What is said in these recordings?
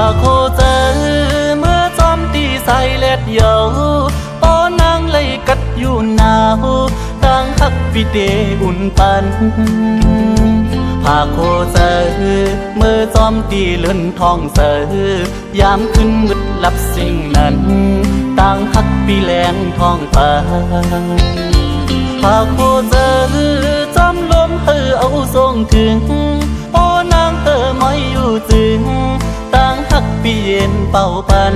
าโคเจอเมื่อจอมตีใส่เล็ดเยาปอนางเลยกัดอยู่หนาวต่างฮักปีเดอุ่นปันพาโคเซอเมื่อจอมตีเลื่อนทองเซอยามขึ้นมืดลับสิ่งนั้นต่างฮักปีแรงทองฟ้าพาโคเซอจอมลมเฮอเอาทรงถึงโอนางเฮอไม่อยู่จึง ต่างฮักปีเย็นเป่าปัน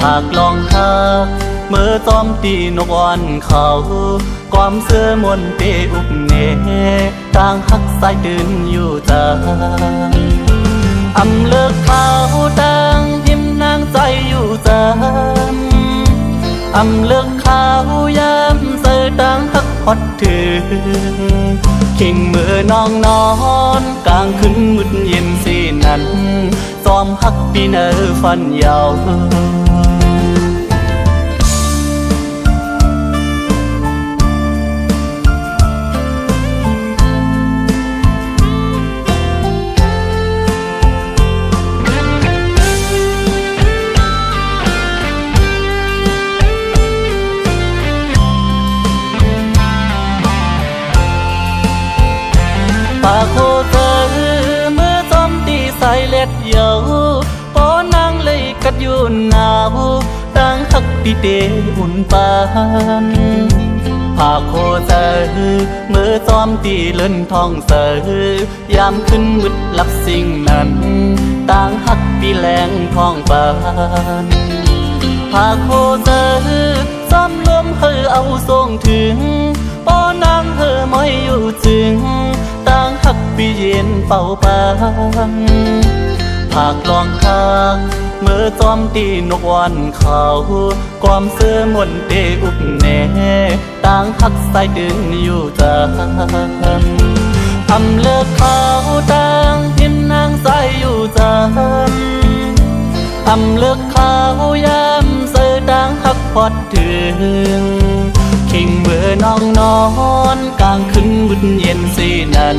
ภาคลองทักเมื่อจอมตีนกอ่อนเขาความเสื้อมนเตอุกเนต่างหักสายตื่นอยู่จางอำเลิกเขาต่างพิมพ์นางใจอยู่จางอำเลิกเขา ฮอดถึงคิงมือน้องนอนกลางคืนมืดเย็นสีนั้นจอมหักปีเนอฟันยาว ปาโคเจอเมื่อจอมตีใส่เล็ดเยาปอนางเลยกัดอยู่หนาวดังฮักปีเตอุ่นปานปาโคเจอเมื่อจอมตีเล่นทองเสือยามขึ้นมืดลับสิ่งนั้นต่างฮักปีแรงทองปานพาโคเจอซ้ำลมเฮอเอาทรงถึงปอนางเฮอไม่อยู่จึง เย็นเป่าปังภาคลองคางเมื่อจอมตีนกวันเขาความเสื้อมนเตอุกแน่ต่างหักสายดึงอยู่จังอำเลิกเขาต่างพิมนางใสอยู่จังอำเลิกเขายามเสือดังหักพอดถึงคิงเมื่อน้องนอนกลางคืนบุญเย็นสีนั้น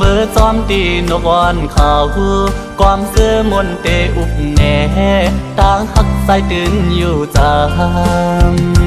เมื่อจอมตีนกอ่อนขาความเสื้อมนติวแน่ต่างหักใจดึงอยู่จางภาคลองหาเมื่อนเขาความเสื้อมนเตอุบแน่ต่างหักใจดึงอยู่จาง